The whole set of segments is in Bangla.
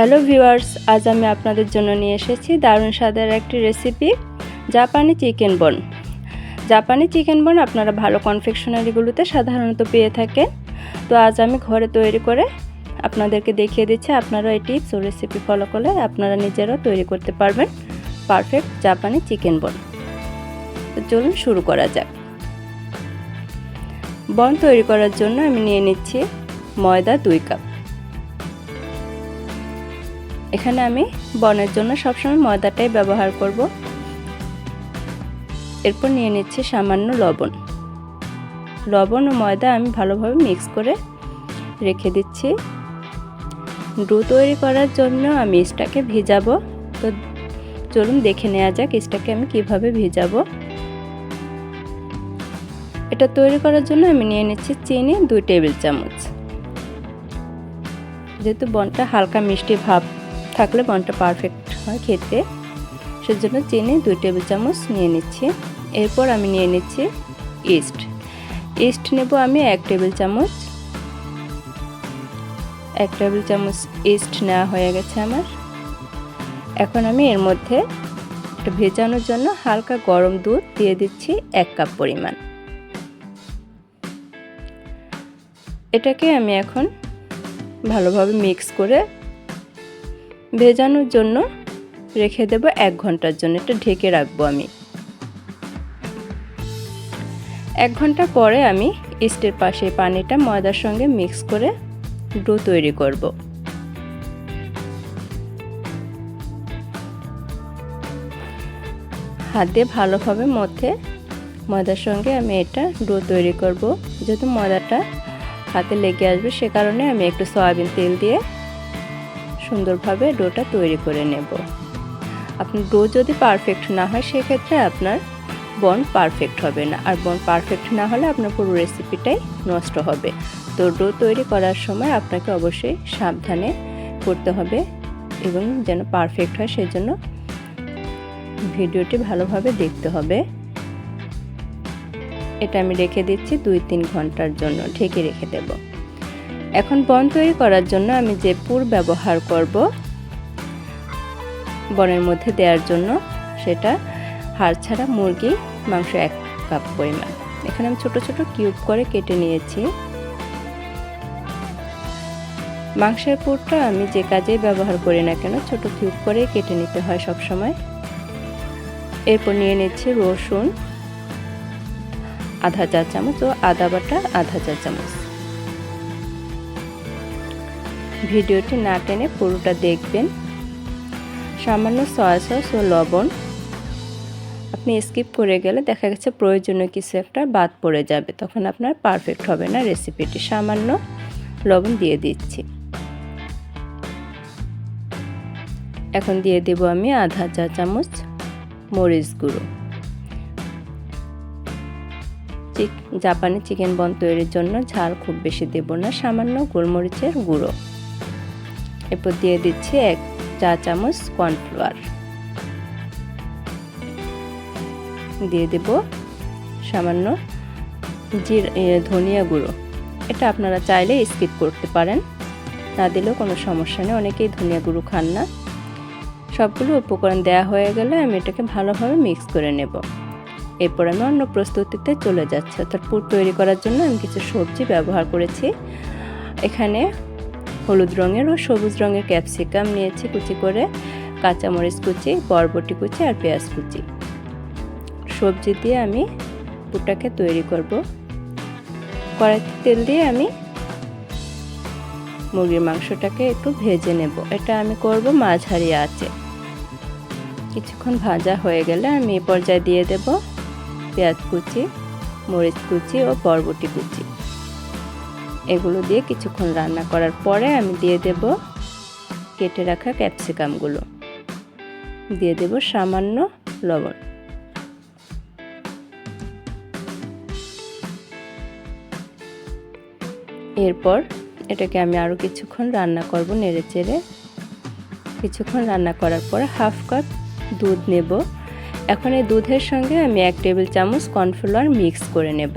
হ্যালো ভিউয়ার্স, আজ আমি আপনাদের জন্য নিয়ে এসেছি দারুণ স্বাদের একটি রেসিপি জাপানি চিকেন বন জাপানি চিকেন বন আপনারা ভালো কনফেকশনারিগুলোতে সাধারণত পেয়ে থাকেন। তো আজ আমি ঘরে তৈরি করে আপনাদেরকে দেখিয়ে দিচ্ছি আপনারা এই টিপস ও রেসিপি ফলো করলে আপনারা নিজেরাও তৈরি করতে পারবেন পারফেক্ট জাপানি চিকেন বন তো চলুন শুরু করা যাক। বন তৈরি করার জন্য আমি নিয়ে নিচ্ছি ময়দা দুই কাপ এখানে আমি বনের জন্য সবসময় ময়দাটাই ব্যবহার করব। এরপর নিয়ে নিচ্ছি সামান্য লবণ। লবণ ও ময়দা আমি ভালোভাবে মিক্স করে রেখে দিচ্ছি। ডো তৈরি করার জন্য আমি ইস্টাকে ভিজাবো। তো চলুন দেখে নেওয়া যাক ইস্টাকে আমি কীভাবে ভিজাবো। এটা তৈরি করার জন্য আমি নিয়ে নিচ্ছি চিনি দুই টেবিল চামচ। যেহেতু বনটা হালকা মিষ্টি ভাব থাকলে বনটা পারফেক্ট হয় খেতে। সেজন্য চিনি দুই টেবিল চামচ নিয়ে নিচ্ছি। এরপর আমি নিয়ে নিচ্ছি ইস্ট ইস্ট নেব আমি এক টেবিল চামচ। এক টেবিল চামচ ইস্ট নেওয়া হয়ে গেছে আমার। এখন আমি এর মধ্যে ভেজানোর জন্য হালকা গরম দুধ দিয়ে দিচ্ছি এক কাপ পরিমাণ। এটাকে আমি এখন ভালোভাবে মিক্স করে ভেজানোর জন্য রেখে দেব এক ঘণ্টার জন্য। এটা ঢেকে রাখব আমি। এক ঘণ্টা পরে আমি ইস্টের পাশে পানিটা ময়দার সঙ্গে মিক্স করে ডো তৈরি করব। হাত দিয়ে ভালোভাবে মধ্যে ময়দার সঙ্গে আমি এটা ডো তৈরি করব। যেহেতু ময়দাটা হাতে লেগে আসবে সে কারণে আমি একটু সয়াবিন তেল দিয়ে সুন্দরভাবে ডোটা তৈরি করে নেব। আপনার ডো যদি পারফেক্ট না হয়, সেক্ষেত্রে আপনার বন পারফেক্ট হবে না। আর বন পারফেক্ট না হলে আপনার পুরো রেসিপিটাই নষ্ট হবে। তো ডো তৈরি করার সময় আপনাকে অবশ্যই সাবধানে করতে হবে এবং যেন পারফেক্ট হয়, সেজন্য ভিডিওটি ভালোভাবে দেখতে হবে। এটা আমি রেখে দিচ্ছি দুই তিন ঘণ্টার জন্য, ঢেকে রেখে দেব। এখন বন তৈরি করার জন্য আমি যে পুর ব্যবহার করব, বনের মধ্যে দেওয়ার জন্য সেটা হাড় ছাড়া মুরগি, মাংস এক কাপ পরিমাণ। এখানে আমি ছোট ছোট কিউব করে কেটে নিয়েছি। মাংসের পুরটা আমি যে কাজেই ব্যবহার করি না কেন, ছোট কিউব করে কেটে নিতে হয় সব সময় এরপর নিয়ে নিচ্ছি রসুন, আধা চা চামচ ও আদা বাটা, আধা চা চামচ। ভিডিওটি না টেনে পুরোটা দেখবেন। সামান্য সয়া সস ও লবণ। আপনি স্কিপ করে গেলে দেখা গেছে প্রয়োজনীয় কিছু একটা বাদ পড়ে যাবে। তখন আপনার পারফেক্ট হবে না রেসিপিটি সামান্য লবণ দিয়ে দিচ্ছি। এখন দিয়ে দেব আমি আধা চা চামচ মরিচ গুঁড়ো। জাপানি চিকেন বন তৈরির জন্য ঝাল খুব বেশি দেব না। সামান্য গোলমরিচের গুঁড়ো। এরপর দিয়ে দিচ্ছি এক চা চামচ কর্নফ্লাওয়ার। দিয়ে দেব সামান্য জির ধনিয়া গুঁড়ো। এটা আপনারা চাইলে স্কিপ করতে পারেন। না দিলেও কোনো সমস্যা নেই, অনেকেই ধনিয়া গুঁড়ো খান না। সবগুলো উপকরণ দেওয়া হয়ে গেলে আমি এটাকে ভালোভাবে মিক্স করে নেব। এরপর আমি অন্য প্রস্তুতিতে চলে যাচ্ছি। অর্থাৎ পুর তৈরি করার জন্য আমি কিছু সবজি ব্যবহার করেছি। এখানে হলুদ রঙের ও সবুজ রঙের ক্যাপসিকাম নিয়েছি কুচি করে, কাঁচামরিচ কুচি, বরবটি কুচি আর পেঁয়াজ কুচি। সবজি দিয়ে আমি পুরটাকে তৈরি করব। কড়াইতে তেল দিয়ে আমি মুরগির মাংসটাকে একটু ভেজে নেব। এটা আমি করব মাঝারি আছে কিছুক্ষণ ভাজা হয়ে গেলে আমি এই পর্যায়ে দিয়ে দেব পেঁয়াজ কুচি, মরিচ কুচি ও বরবটি কুচি। এগুলো দিয়ে কিছুক্ষণ রান্না করার পরে আমি দিয়ে দেব কেটে রাখা ক্যাপসিকামগুলো। দিয়ে দেব সামান্য লবণ। এরপর এটাকে আমি আরও কিছুক্ষণ রান্না করব নেড়ে চেড়ে। কিছুক্ষণ রান্না করার পর হাফ কাপ দুধ নেব। এখন এই দুধের সঙ্গে আমি এক টেবিল চামচ কর্নফ্লাওয়ার মিক্স করে নেব।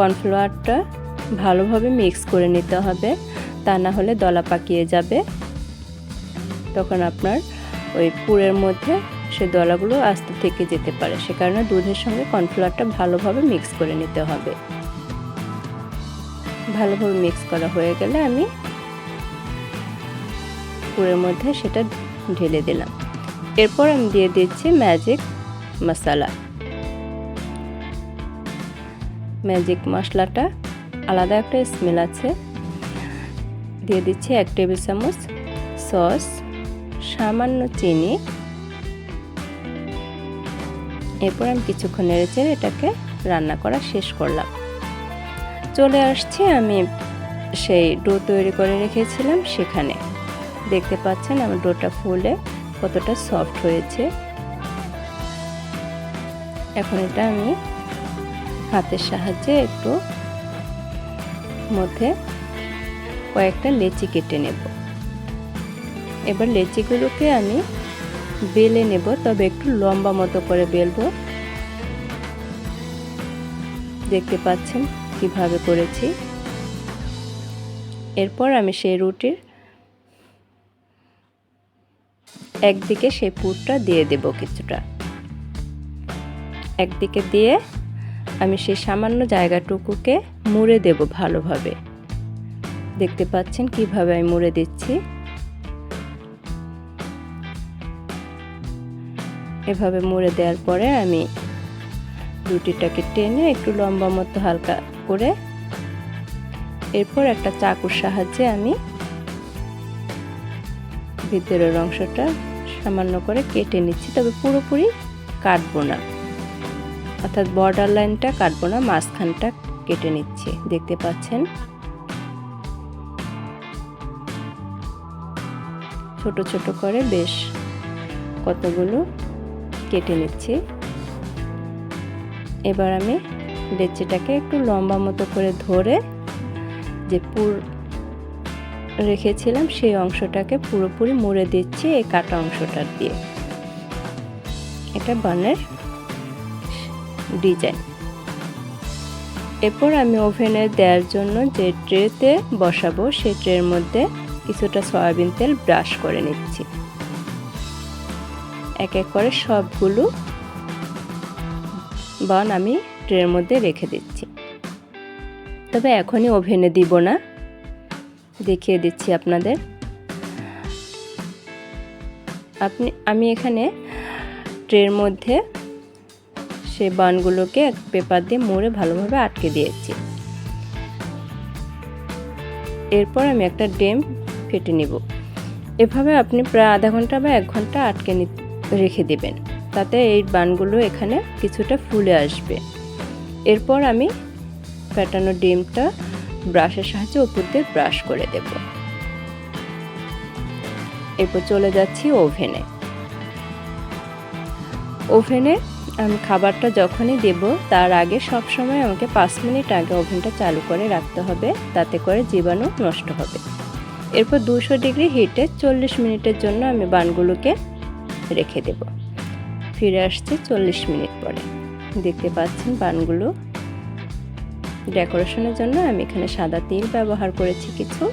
কর্নফ্লাওয়ারটা ভালোভাবে মিক্স করে নিতে হবে, তা না হলে দলা পাকিয়ে যাবে। তখন আপনার ওই পুরের মধ্যে সে দলাগুলো আস্তে থেকে যেতে পারে, সে কারণে দুধের সঙ্গে কর্নফ্লাওয়ারটা ভালোভাবে মিক্স করে নিতে হবে। ভালোভাবে মিক্স করা হয়ে গেলে আমি পুরের মধ্যে সেটা ঢেলে দিলাম। এরপর আমি দিয়ে দিচ্ছি ম্যাজিক মশলা। ম্যাজিক মশলাটা আলাদা একটা স্মেল আছে। দিয়ে দিচ্ছি এক টেবিল চামচ সস, সামান্য চিনি। এরপর আমি কিছুক্ষণ নেড়েচেড়ে এটাকে রান্না করা শেষ করলাম। চলে আসছি আমি সেই ডো তৈরি করে রেখেছিলাম সেখানে। দেখতে পাচ্ছেন আমার ডোটা ফুলে কতটা সফট হয়েছে। এখন এটা আমি হাতের সাহায্যে একটু মধ্যে কয়েকটা লেচি কেটে নেব। এবার লেচিগুলোকে আমি বেলে নেব, তবে একটু লম্বা মতো করে বেলবো। দেখতে পাচ্ছেন কীভাবে করেছি। এরপর আমি সেই রুটির একদিকে সেই পুরটা দিয়ে দেব কিছুটা। একদিকে দিয়ে আমি সেই সামান্য জায়গাটুকুকে মুড়ে দেব ভালোভাবে। দেখতে পাচ্ছেন কীভাবে আমি মুড়ে দিচ্ছি? এভাবে মুড়ে দেওয়ার পরে আমি রুটিটাকে টেনে একটু লম্বা মতো হালকা করে এরপর একটা চাকুর সাহায্যে আমি ভিতরের অংশটা সামান্য করে কেটে নিচ্ছি, তবে পুরোপুরি কাটবো না। অর্থাৎ বর্ডার লাইনটা কাটবো না, মাঝখানটা কেটে নিচ্ছি। দেখতে পাচ্ছেন? ছোট ছোট করে বেশ কতগুলো কেটে নিচ্ছি। এবার আমি লেচিটাকে একটু লম্বা মতো করে ধরে যে পুর রেখেছিলাম, সেই অংশটাকে পুরোপুরি মুড়ে দিচ্ছি এই কাটা অংশটার দিয়ে। এটা বানের ডিজাইন। এরপর আমি ওভেনে দেওয়ার জন্য যে ট্রেতে বসাবো, সেই ট্রের মধ্যে কিছুটা সয়াবিন তেল ব্রাশ করে নিচ্ছি। এক এক করে সবগুলো বান আমি ট্রের মধ্যে রেখে দিচ্ছি। তবে এখনই ওভেনে দিব না। দেখিয়ে দিচ্ছি আপনাদের। আপনি, আমি এখানে ট্রের মধ্যে সে বানগুলোকে এক পেপার দিয়ে মুড়ে ভালোভাবে আটকে দিয়েছি। এরপর আমি একটা ডেম ফেটে নিব। এভাবে আপনি প্রায় আধা ঘণ্টা বা এক ঘণ্টা আটকে রেখে দেবেন। তাতে এই বানগুলো এখানে কিছুটা ফুলে আসবে। এরপর আমি ফেটানো ডিমটা ব্রাশের সাহায্যে উপর দিয়ে ব্রাশ করে দেব। এরপর চলে যাচ্ছি ওভেনে। ওভেনে আমি খাবারটা যখনই দেব, তার আগে সব সময় আমাকে পাঁচ মিনিট আগে ওভেনটা চালু করে রাখতে হবে, তাতে করে জীবাণু নষ্ট হবে। এরপর দুশো ডিগ্রি হিটে চল্লিশ মিনিটের জন্য আমি বানগুলোকে রেখে দেব। ফিরে আসছে চল্লিশ মিনিট পরে। দেখতে পাচ্ছেন বানগুলো ডেকোরেশনের জন্য আমি এখানে সাদা তিল ব্যবহার করেছি কিছু।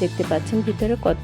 দেখতে পাচ্ছেন ভিতরে কত